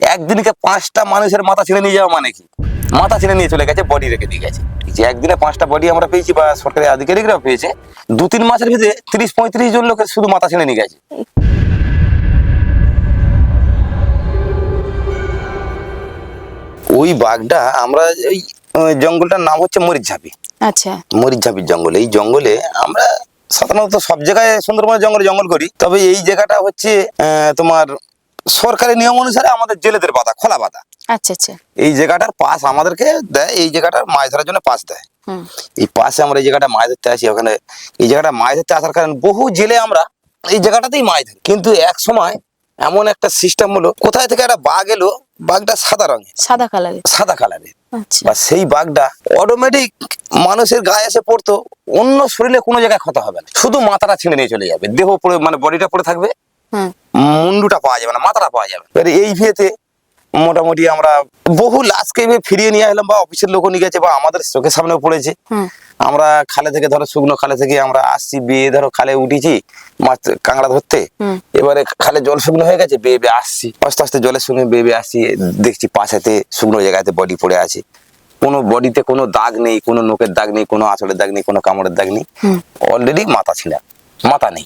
একদিনকে পাঁচটা মানুষের মাথা ছিঁড়ে নিয়ে যাওয়া মানে কি? মাথা ছিঁড়ে নিয়ে চলে গেছে বডি রেখে দিয়ে গেছে। যে একদিনে পাঁচটা বডি আমরা পেয়েছি বা সরকারি আধিকারিকরাও পেয়েছে দু তিন মাসের ভিতরে তিরিশ পঁয়ত্রিশ জন লোকের শুধু মাথা ছিঁড়ে নিয়ে গেছে। ওই বাঘটা আমরা ওই জঙ্গলটার নাম হচ্ছে মরিচঝাপি আচ্ছা। মরিচঝাপির জঙ্গল। এই জঙ্গলে আমরা সাধারণত সব জায়গায় সুন্দরবনের জঙ্গলে জঙ্গল করি তবে এই জায়গাটা হচ্ছে আহ, তোমার সরকারি নিয়ম অনুসারে আমাদের জেলেদের বাধা খোলা বাধা। আচ্ছা আচ্ছা। এই জায়গাটার পাস আমাদেরকে দেয় এই জায়গাটার মাছ ধরার জন্য পাস দেয়। এই পাশে আমরা এই জায়গাটা মাছ ধরতে আসি ওখানে এই জায়গাটা মাছ ধরতে আসার কারণে বহু জেলে আমরা এই জায়গাটাতেই মাছ ধরি। কিন্তু এক সময় এমন একটা সিস্টেম হলো কোথায় থেকে একটা বাঘ এলো বাঘটা সাদা রঙের। সাদা কালারের। সাদা কালারের। আচ্ছা। বা সেই বাঘটা অটোমেটিক মানুষের গায়ে এসে পড়তো অন্য শরীরে কোনো জায়গায় ক্ষত হবে না। শুধু মাথাটা ছিঁড়ে নিয়ে চলে যাবে দেহ পড়ে মানে বডিটা পড়ে থাকবে। মুন্ডুটা পাওয়া যাবে না মাথাটা পাওয়া যাবে এবারে এই ভিয়েতে মোটামুটি আমরা বহু লাশকে ফিরিয়ে নিয়ে এলাম বা অফিসের লোক নিয়ে গেছে বা আমাদের চোখের সামনে পড়েছে। আমরা খালে থেকে ধরো শুকনো খালে থেকে আমরা আসছি বেয়ে ধরো খালে উঠেছি মাছ কাঁকড়া ধরতে। এবারে খালে জল শুকনো হয়ে গেছে বেয়ে বেয়ে আসছি। আস্তে আস্তে জলের সঙ্গে বেয়ে বেয়ে আসছি দেখছি পাশেতে শুকনো জায়গাতে বডি পড়ে আছে। কোনো বডিতে কোনো দাগ নেই কোনো নোকের দাগ নেই কোনো আঁচলের দাগ নেই কোনো কামড়ের দাগ নেই। অলরেডি মাথা ছিঁড়া মাথা নেই।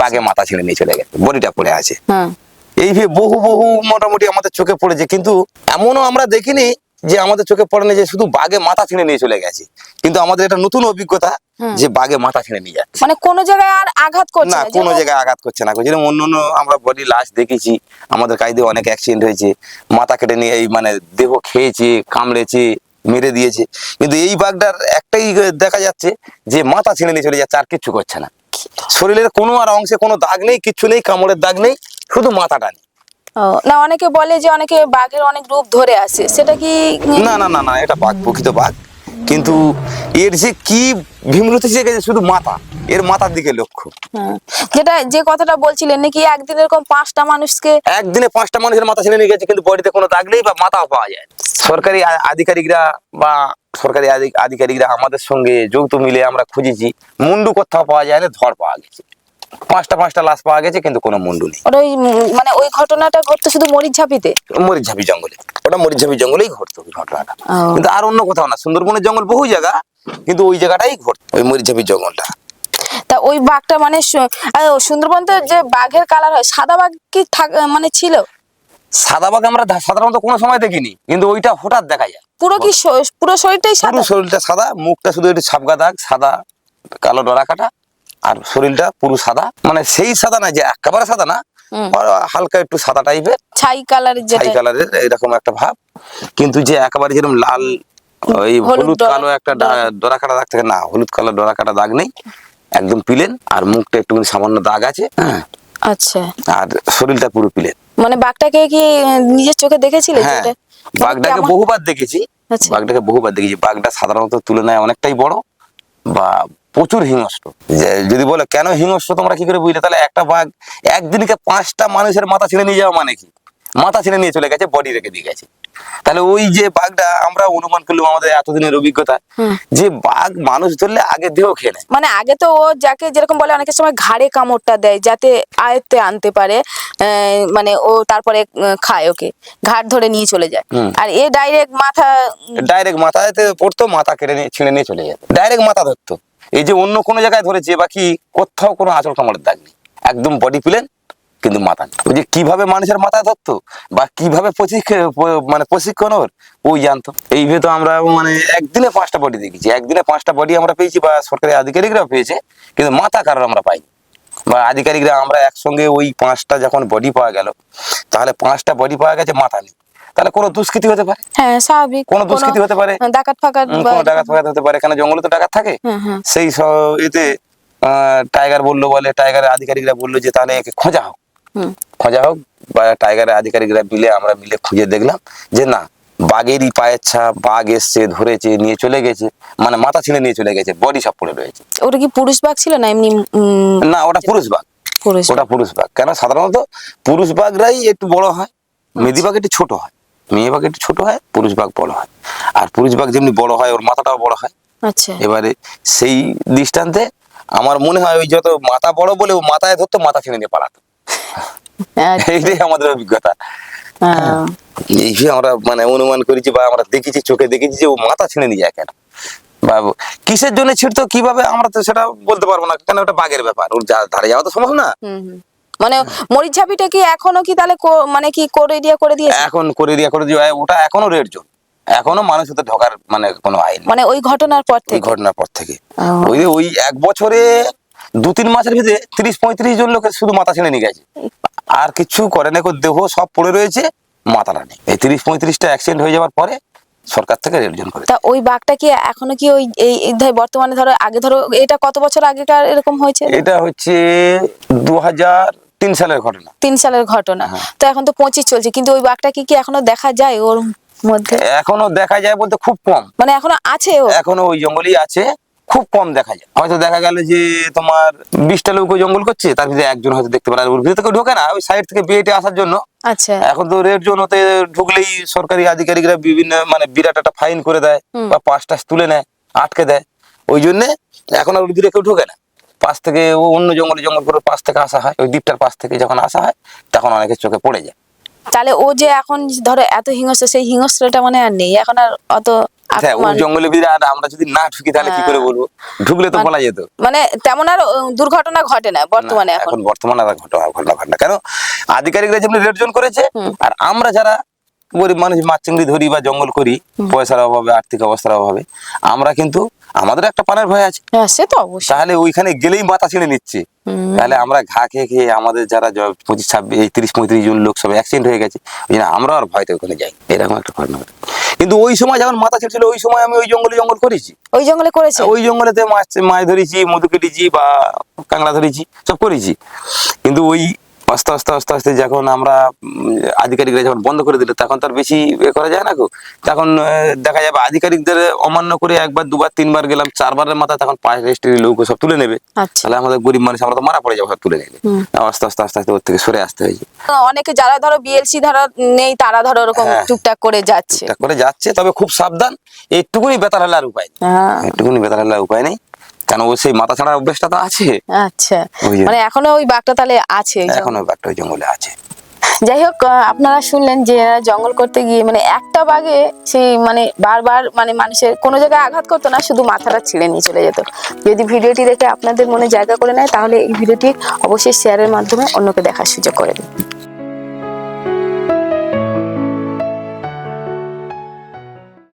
বাঘে মাথা ছিঁড়ে নিয়ে চলে গেছে বডিটা পড়ে আছে। এই ভেবে বহু বহু মোটামুটি আমাদের চোখে পড়েছে কিন্তু এমনও আমরা দেখিনি যে আমাদের চোখে পড়েনি যে শুধু বাঘে মাথা ছিঁড়ে নিয়ে চলে গেছে। কিন্তু আমাদের এটা নতুন অভিজ্ঞতা যে বাঘে মাথা ছিঁড়ে নিয়ে যাচ্ছে। মানে কোন জায়গায় আর আঘাত করছে না না কোনো জায়গায় আঘাত করছে না। যেরকম অন্য অন্য আমরা বডি লাশ দেখেছি আমাদের কাইদে অনেক অ্যাক্সিডেন্ট হয়েছে মাথা কেটে নিয়ে এই মানে দেহ খেয়েছে কামড়েছে মেরে দিয়েছে। কিন্তু এই বাঘটার একটাই দেখা যাচ্ছে যে মাথা ছিঁড়ে নিয়ে চলে যাচ্ছে আর কিচ্ছু করছে না। শরীরের কোনো আর অংশে কোনো দাগ নেই কিচ্ছু নেই কামড়ের দাগ নেই শুধু মাথাটা নেই। না অনেকে বলে যে অনেকে বাঘের অনেক রূপ ধরে আসে সেটা কি না না না না এটা বাঘ প্রকৃত বাঘ। কিন্তু এর যে কি ভীমরতি গেছে শুধু মাথা। এর মাথার দিকে লক্ষ্য। যেটা যে কথাটা বলছিলেন নাকি একদিন এরকম পাঁচটা মানুষকে একদিনে পাঁচটা মানুষের মাথা ছিঁড়ে নিয়ে গেছে কিন্তু বডিতে কোনো দাগ নেই বা মাথাও পাওয়া যায় সরকারি আধিকারিকরা বা সরকারি আধিকারিকরা আমাদের সঙ্গে যৌথ মিলে আমরা খুঁজেছি। মুন্ডু কোথাও পাওয়া যায় না ধর পাওয়া গেছে। পাঁচটা পাঁচটা লাশ পাওয়া গেছে কিন্তু কোনো মুন্ডু নেই। ওটা ওই মানে ওই ঘটনাটা ঘটতো শুধু মরিচঝাপিতে? মরিচঝাপি জঙ্গলে। ওটা মরিচঝাপি জঙ্গলেই ঘটতো ঘটনাটা। কিন্তু আর অন্য কোথাও না। সুন্দরবনের জঙ্গল বহু জায়গা। কিন্তু ওই জায়গাটাই ঘটতো ওই মরিচঝাপি জঙ্গলটা। তা ওই বাঘটা মানে সুন্দরবন তো যে বাঘের কালার হয় সাদা বাঘ কি মানে ছিল? সাদা বাঘ আমরা সাধারণত কোনো সময় দেখিনি কিন্তু ওইটা হঠাৎ দেখা যায়। পুরো কি পুরো শরীরটাই সাদা? শরীরটা সাদা মুখটা শুধু একটু ছাপগা দাগ সাদা কালো ডরা কাটা আর শরীরটা পুরো সাদা। মানে সেই সাদা না যে একেবারে সাদা না হালকা একটু সাদা টাইপের ছাই কালারের ছাই কালারের এরকম একটা ভাব। কিন্তু যে একেবারে যেরকম লাল ওই হলুদ কালো একটা ডরা কাটা দাগ থাকে না হলুদ কালো ডরা কাটা দাগ নেই একদম পিলেন আর মুখটা একটু সামান্য দাগ আছে হ্যাঁ। আচ্ছা। আর শরীরটা পুরো পিলেন। মানে বাঘটাকে কি নিজের চোখে দেখেছিলে হ্যাঁ মানে বাঘটাকে বহুবার দেখেছি আচ্ছা। বাঘটাকে বহুবার দেখেছি। বাঘটা সাধারণত তুলনায় অনেকটাই বড় বা প্রচুর হিংস্র। যদি বলে কেন হিংস্র? তোমরা কি করে বুঝলে? তাহলে একটা বাঘ একদিনকে পাঁচটা মানুষের মাথা ছিঁড়ে নিয়ে যাওয়া মানে কি? মাথা ছিঁড়ে নিয়ে চলে গেছে বডি রেখে দিয়ে গেছে। তাহলে ওই যে বাঘটা আমরা অনুমান করলাম আমাদের এতদিনের অভিজ্ঞতা যে বাঘ মানুষ ধরলে আগে দেহ খেয়ে নেয়। মানে আগে তো ও যাকে যেরকম বলে অনেকের সময় ঘাড়ে কামড়টা দেয় যাতে আয়ত্তে আনতে পারে মানে ও তারপরে খায় ওকে ঘাট ধরে নিয়ে চলে যায়। আর এ ডাইরেক্ট মাথা ডাইরেক্ট মাথাতে পড়তো মাথা কেটে নিয়ে ছিঁড়ে নিয়ে চলে যেত। ডাইরেক্ট মাথা ধরতো। এই যে অন্য কোনো জায়গায় ধরেছে বাকি কোথাও কোনো আচল কামড়ের দাগ নেই। একদম বডি প্লেন কিন্তু মাথা নেই। ওই যে কীভাবে মানুষের মাথায় ধরতো বা কীভাবে প্রশিক্ষণ মানে প্রশিক্ষণ ওর ওই জানতো। এই ভেতো আমরা মানে একদিনে পাঁচটা বডি দেখেছি। একদিনে পাঁচটা বডি আমরা পেয়েছি বা সরকারি আধিকারিকরা পেয়েছে কিন্তু মাথা কারোর আমরা পাইনি। বা আধিকারিকরা আমরা একসঙ্গে ওই পাঁচটা যখন বডি পাওয়া গেল তাহলে পাঁচটা বডি পাওয়া গেছে মাথা নেই। তাহলে কোনো দুষ্কৃতি হতে পারে? হ্যাঁ স্বাভাবিক। কোনো দুষ্কৃতি হতে পারে? ডাকাত ফাকাত কোনো ডাকাত ফাকাত হতে পারে। এখানে জঙ্গলে তো ডাকাত থাকে? হ্যাঁ, হ্যাঁ। সেই স- এতে আহ, টাইগার বলল বলে টাইগারের আধিকারিকরা বলল যে তাহলে একে খোঁজা হোক। খোঁজা হোক বা টাইগারের আধিকারিকরা মিলে আমরা মিলে খুঁজে দেখলাম যে না বাঘেরই পায়ের ছাপ বাঘ এসছে ধরেছে নিয়ে চলে গেছে মানে মাথা ছিঁড়ে নিয়ে চলে গেছে বডি সব পড়ে রয়েছে। ওটা কি পুরুষ বাঘ ছিল না এমনি না ওটা পুরুষ বাঘ। ওটা পুরুষ বাঘ। কেন? সাধারণত পুরুষ বাঘরাই একটু বড় হয় মেদি বাঘ একটু ছোট হয় মেয়ে বাঘ একটু ছোট হয় পুরুষ বাঘ বড় হয়। আর পুরুষ বাঘ যেমনি বড় হয় ওর মাথাটাও বড় হয়। আচ্ছা। এবারে সেই দৃষ্টান্তে আমার মনে হয় ওই যত মাথা বড় বলে ও মাথায় ধরতো মাথা ছিঁড়ে নিয়ে পালাতো। আচ্ছা, এইটাই আমাদের অভিজ্ঞতা। এই আমরা মানে অনুমান করেছি বা আমরা দেখেছি চোখে দেখেছি যে ও মাথা ছিঁড়ে নিয়ে যায় কেন? বা কিসের জন্য ছিঁড়তো কীভাবে আমরা তো সেটা বলতে পারব না কেন ওটা বাঘের ব্যাপার? ওর যা- ধারে যাওয়া তো সম্ভব না। মানে মরিচাপিটা কি এখনও কি তাহলে মানে কি করে দিয়া করে দিয়েছে? এখন করে দিয়া করে দিয়ে ওটা এখনও রেড জোন। এখনও মানুষ ওতে ঢোকার মানে কোনো আইন মানে ওই ঘটনার পর থেকে? ঘটনার পর থেকে। ওই ওই এক বছরে দু তিন মাসের ভিতরে তিরিশ পঁয়ত্রিশ জন লোকের শুধু মাথা ছিঁড়ে নিয়ে গেছে। আর কিছু করে না দেহ সব পড়ে রয়েছে মাথাটা নেই। এই তিরিশ পঁয়ত্রিশটা অ্যাক্সিডেন্ট হয়ে যাওয়ার পরে সরকার থেকে রেডজন করে তা ওই বাঘটা কি এখনও কি ওই এই বর্তমানে ধরো আগে ধরো এটা কত বছর আগেকার এরকম হয়েছে? এটা হচ্ছে দু হাজার তিন সালের ঘটনা। তিন সালের ঘটনা। হ্যাঁ। তো এখন তো পঁচিশ চলছে কিন্তু ওই বাঘটা কি কি এখনও দেখা যায় ওর মধ্যে? এখনও দেখা যায় বলতে খুব কম। মানে এখনও আছে এখনও ওই জঙ্গলই আছে। খুব কম দেখা যায়। হয়তো দেখা গেল যে তোমার বিশটা লোক জঙ্গল করছে তার ভিতরে একজন হয়তো দেখতে পারে। আর ওর ভিতরে ঢোকে না ওই সাইড থেকে বিয়েটে আসার জন্য। আচ্ছা। এখন তো রেড জোন হতে ঢুকলেই সরকারি আধিকারিকরা বিভিন্ন মানে বিরাট একটা ফাইন করে দেয় বা পাঁচ টাস তুলে নেয় আটকে দেয়। ওই জন্য এখন আর ওর ভিতরে কেউ ঢোকে না। পাশ থেকে ও অন্য জঙ্গলে জঙ্গল করে পাশ থেকে আসা হয়। ওই দ্বীপটার পাশ থেকে যখন আসা হয় তখন অনেকের চোখে পড়ে যায়। তাহলে ও যে এখন ধরো এত হিংস্র সেই হিংস্রটা মানে আর নেই। এখন আর অত ওই জঙ্গলের ভিতরে আর আমরা যদি না ঢুকি তাহলে কি করে হ্যাঁ। বলব? ঢুকলে তো মানে- বলা যেত। মানে তেমন আর দুর্ঘটনা ঘটে না বর্তমানে এখন। বর্তমানে আর ঘটনা ঘটনা ঘটনা। কেন? আধিকারিকরা যেমনি করেছে আর আমরা যারা গরিব মানুষ মাছ চিংড়ি ধরি বা জঙ্গল করি পয়সার অভাবে আর্থিক অবস্থার অভাবে আমরা কিন্তু আমাদের একটা পানের ভয় আছে। হ্যাঁ সে তো অবশ্যই। তাহলে ওইখানে গেলেই মাথা ছিঁড়ে নিচ্ছে। তাহলে আমরা ঘা খেয়ে খেয়ে আমাদের যারা পঁচিশ ছাব্বিশ এই তিরিশ পঁয়ত্রিশ জন লোক সব অ্যাক্সিডেন্ট হয়ে গেছে। ওই জন্য আমরা আর ভয়তে ওখানে যাই। এরকম একটা ঘটনা কিন্তু ওই সময় যখন মাথা ছিঁড়ছিল ওই সময় আমি ওই জঙ্গলে জঙ্গল করেছি। ওই জঙ্গলে করেছি? ওই জঙ্গলেতে মাছ মাছ ধরেছি মধু কেটেছি বা কাঁকড়া ধরেছি সব করেছি। কিন্তু ওই আস্তে আস্তে আস্তে আস্তে যখন আমরা আধিকারিকরা যখন বন্ধ করে দিল তখন তার বেশি করা যায় না গো। তখন দেখা যাবে আধিকারিকদের অমান্য করে একবার দুবার তিনবার গেলাম চারবারের মাথায় তখন পাঁচ রেজিস্ট্রি লোক সব তুলে নেবে। আচ্ছা। তাহলে আমাদের গরিব মানুষ আমরা তো মারা পড়ে যাব সব তুলে নেবে। আস্তে আস্তে আস্তে আস্তে ওর থেকে সরে আসতে হয়েছে। অনেকে যারা ধরো বিএলসি ধরো নেই তারা ধরো ওরকম হ্যাঁ। টুকটাক করে যাচ্ছে। করে যাচ্ছে তবে খুব সাবধান একটুকুনি বেতার হলে আর উপায় নেই। হ্যাঁ। একটুকুনি বেতার হলে উপায় নেই। কেন ও সেই মাথা ছাড়া অভ্যেসটা তো আছে? আচ্ছা। মানে এখনও ওই বাঘটা তাহলে আছে? ওই। এখনও একটা ওই জঙ্গলে আছে। যাই হোক আপনারা শুনলেন যে জঙ্গল করতে গিয়ে মানে একটা বাঘে সেই মানে বারবার মানে মানুষের কোনো জায়গায় আঘাত করতো না শুধু মাথাটা ছিঁড়ে নিয়ে চলে যেত। যদি ভিডিওটি দেখে আপনাদের মনে জায়গা করে নেয় তাহলে এই ভিডিওটি অবশ্যই শেয়ারের মাধ্যমে অন্যকে দেখার সুযোগ করে দিন।